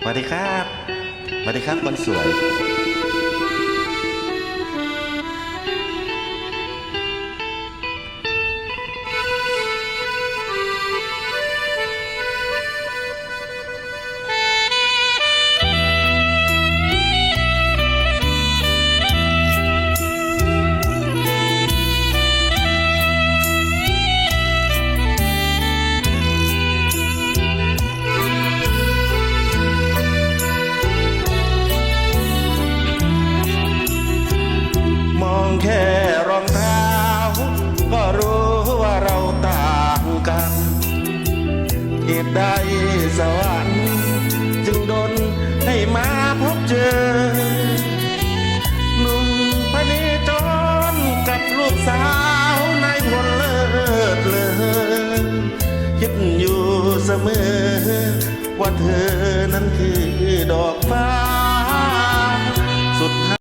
สวัสดีครับ สวัสดีครับคนสวย แค่รองเท้า ก็รู้ว่าเราต่างกันเหตุใดสวรรค์จึงดนให้มาพบเจอ หนุ่มพเนจรกับลูกสาวในายพลเลิศเลยคิดอยู่เสมอ ว่าเธอนั้นคือ